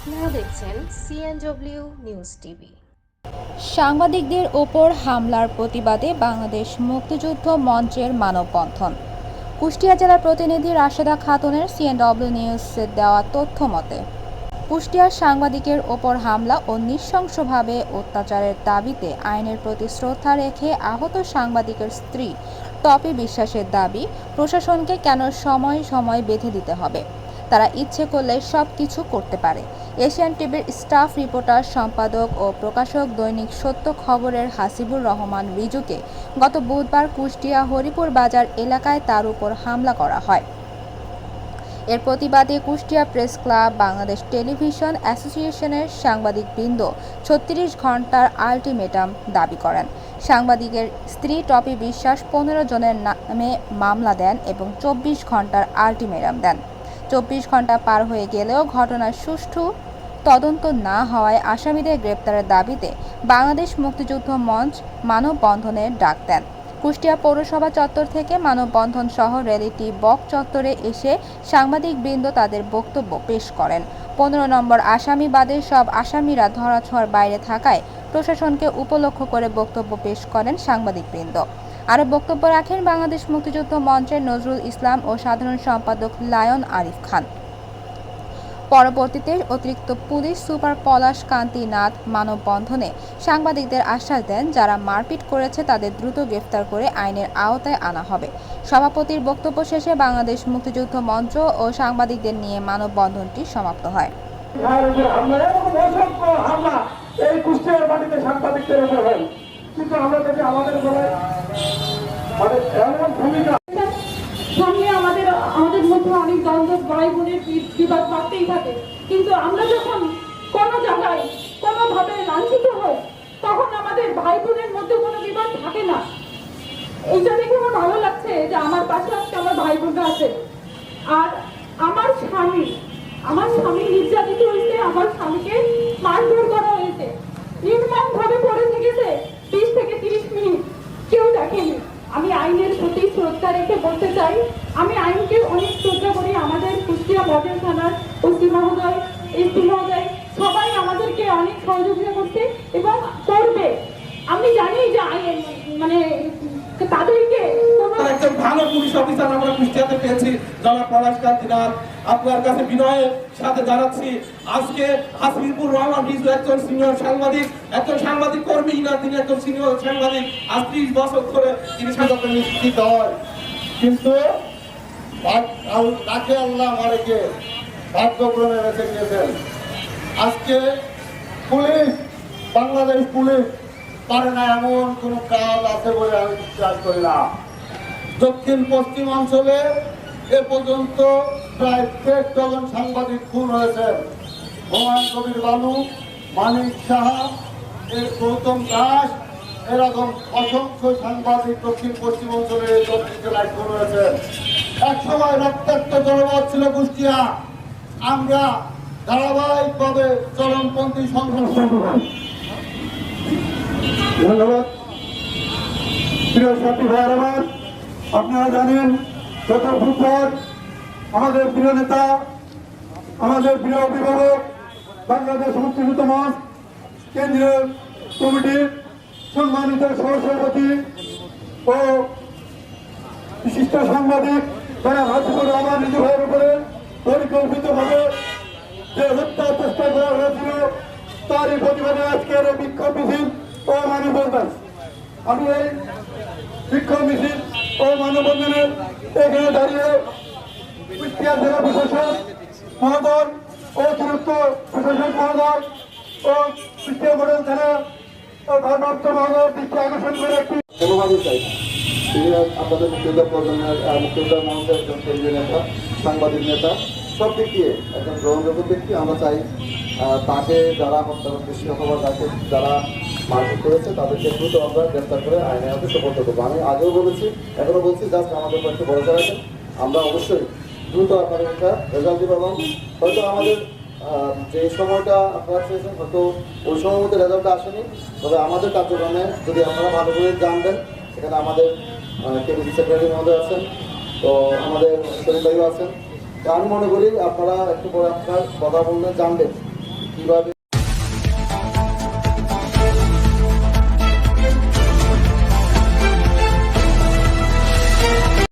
আপনারা দেখছেন CNW news TV সাংবাদিকদের ওপর হামলার প্রতিবাদে বাংলাদেশ মুক্তিযুদ্ধ মঞ্চের মানববন্ধন। কুষ্টিয়া জেলার প্রতিনিধি রাশেদা খাতুনের সিএনডব্লিউ নিউজে দেওয়া তথ্য মতে কুষ্টিয়ার সাংবাদিকের ওপর হামলা ও নৃশংসভাবে অত্যাচারের দাবিতে আইনের প্রতি শ্রদ্ধা রেখে আহত সাংবাদিকের স্ত্রী টপি বিশ্বাসের দাবি, প্রশাসনকে কেন সময় সময় বেঁধে দিতে হবে? তারা ইচ্ছে করলে সব কিছু করতে পারে। এশিয়ান টিভির স্টাফ রিপোর্টার, সম্পাদক ও প্রকাশক দৈনিক সত্য খবরের হাসিবুর রহমান রিজুকে গত বুধবার কুষ্টিয়া হরিপুর বাজার এলাকায় তার উপর হামলা করা হয়। এর প্রতিবাদে Kushtia press club, Bangladesh television অ্যাসোসিয়েশনের সাংবাদিক বৃন্দ ছত্রিশ ঘণ্টার আলটিমেটাম দাবি করেন। সাংবাদিকের স্ত্রী টপি বিশ্বাস পনেরো জনের নামে মামলা দেন এবং চব্বিশ ঘণ্টার আলটিমেটাম দেন। চব্বিশ ঘণ্টা পার হয়ে গেলেও ঘটনার সুষ্ঠু তদন্ত না হওয়ায় আসামিদের গ্রেপ্তারের দাবিতে বাংলাদেশ মুক্তিযুদ্ধ মঞ্চ মানববন্ধনের ডাক দেন। কুষ্টিয়া পৌরসভা চত্বর থেকে মানববন্ধন সহ র্যালিটি বক চত্বরে এসে সাংবাদিকবৃন্দ তাদের বক্তব্য পেশ করেন। পনেরো নম্বর আসামি বাদে সব আসামিরা ধরাছোঁয়ার বাইরে থাকায় প্রশাসনকে উপলক্ষ করে বক্তব্য পেশ করেন সাংবাদিকবৃন্দ। আরও বক্তব্য রাখেন বাংলাদেশ মুক্তিযুদ্ধ মঞ্চের নজরুল ইসলাম ও সাধারণ সম্পাদক লায়ন আরিফ খান। পরবর্তীতে অতিরিক্ত পুলিশ সুপার পলাশ কান্তি নাথ মানববন্ধনে সাংবাদিকদের আশ্বাস দেন, যারা মারপিট করেছে তাদের দ্রুত গ্রেফতার করে আইনের আওতায় আনা হবে। সভাপতির বক্তব্য শেষে বাংলাদেশ মুক্তিযুদ্ধ মঞ্চ ও সাংবাদিকদের নিয়ে মানববন্ধনটি সমাপ্ত হয়। এই কুষ্টিয়ার মাটিতে সাংবাদিকদের হয়। কিন্তু আমরা দেখি আমাদের বেলায় মানে এমন ভূমিকা। মধ্যে অনেক দ্বন্দ্ব ভাই বোনের বিবাদ বাড়তেই থাকে। কিন্তু আমরা যখন কোনো জায়গায় কোনোভাবে লাঞ্ছিত হই, তখন আমাদের ভাই বোনের মধ্যে কোনো বিবাদ থাকে না। এইটা দেখে আমার ভালো লাগছে যে আমার পাশে আজকে আমার ভাই বোনরা আছে। আর আমার স্বামী আমার স্বামী নির্যাতিত হয়েছে আমার স্বামীকে মারধর করা আমি আইনের প্রতি শ্রদ্ধা রেখে বলতে চাই, আমি আইনকে অনেক শ্রদ্ধা করি, আমাদের কুষ্টিয়া মডেল থানার ওসি মহোদয় এসি মহোদয়, সবাই আমাদেরকে অনেক সহযোগিতা করছে এবং করবে। আমি জানি যে মানে তাদেরকে পুলিশ অফিসার আমরা কুষ্টিয়াতে পেয়েছি, জনাব আপনার কাছে বিনয়ের সাথে জানাচ্ছি, আজকে হাসিবুর রহমান রিজু একজন সিনিয়র সাংবাদিক, একজন সাংবাদিক কর্মী না তিনি একজন সিনিয়র সাংবাদিক। আজ ত্রিশ বছর ধরে তিনি সাধারণত নিশ্চিত হয়। কিন্তু তাকে আল্লাহ ভাগ্যক্রমে আজকে পুলিশ, বাংলাদেশ পুলিশ পারে না এমন কোন কাজ আছে বলে আমি বিশ্বাস করি না। দক্ষিণ পশ্চিম অঞ্চলে এ পর্যন্ত প্রায় দেড় ডজন সাংবাদিক খুন হয়েছেন হুমায়ুন কবির বালু মানিক সাহা, এর গৌতম দাস, এরকম অসংখ্য সাংবাদিক দক্ষিণ পশ্চিম অঞ্চলে দক্ষিণ জেলায় খুন হয়েছেন এক সময় রক্তাক্ত জনপদ ছিল কুষ্টিয়া। আমরা ধারাবাহিকভাবে চরমপন্থী সংঘর্ষ ধন্যবাদ। প্রিয় সাথী ভাইয়ের আমার আপনারা জানেন গত বুধবার আমাদের প্রিয় নেতা, আমাদের প্রিয় অভিভাবক, বাংলাদেশ মুক্তিযুদ্ধ মঞ্চ, কেন্দ্রীয় কমিটির সম্মানিত সহসভাপতি ও বিশিষ্ট সাংবাদিক তারা হাসিবুর রহমান নিজু ভাইয়ের উপরে পরিকল্পিতভাবে যে হত্যা চেষ্টা করা হয়েছিল, তারই প্রতিবাদে আজকের বিক্ষোভ মিছিল ও মানববন্ধন আমি এই বিক্ষোভ মিছিল ও মানববন্ধনের এখানে দাঁড়িয়ে কুষ্টিয়া জেলা প্রশাসন মহোদয় ও অতিরিক্ত প্রশাসক মহোদয় ও কুষ্টিয়া মডেল থানা ও ভারপ্রাপ্ত মহোদয় দৃষ্টি আকর্ষণ করে একটি আপনাদের প্রজন্মের একজন নেতা, সাংবাদিক নেতা। সব দিক দিয়ে একজন গ্রহণযোগ্য ব্যক্তি, আমরা চাই তাকে যারা উদ্দেশ্যে অথবা যাকে যারা মারপিট করেছে, তাদেরকে দ্রুত আমরা গ্রেপ্তার করে আইনের হাতে সুপর্দ করব। আমি আগেও বলেছি এখনও বলছি, জাস্ট আমাদের পক্ষে ভরসা রাখেন আমরা অবশ্যই দ্রুত আপনাদের একটা রেজাল্ট দিব এবং হয়তো আমাদের যে সময়টা আপনারা চেয়েছেন হয়তো ওই সময় মধ্যে রেজাল্টটা আসেনি। তবে আমাদের কার্যক্রমে যদি আপনারা ভালো করে জানবেন, সেখানে আমাদের কেবিসি সেক্রেটারি মহোদয় আছেন, তো আমাদের শরীর ভাইও আছেন। আমি মনে করি আপনারা একটু পরে আপনার কথা বললে জানবেন। কীভাবে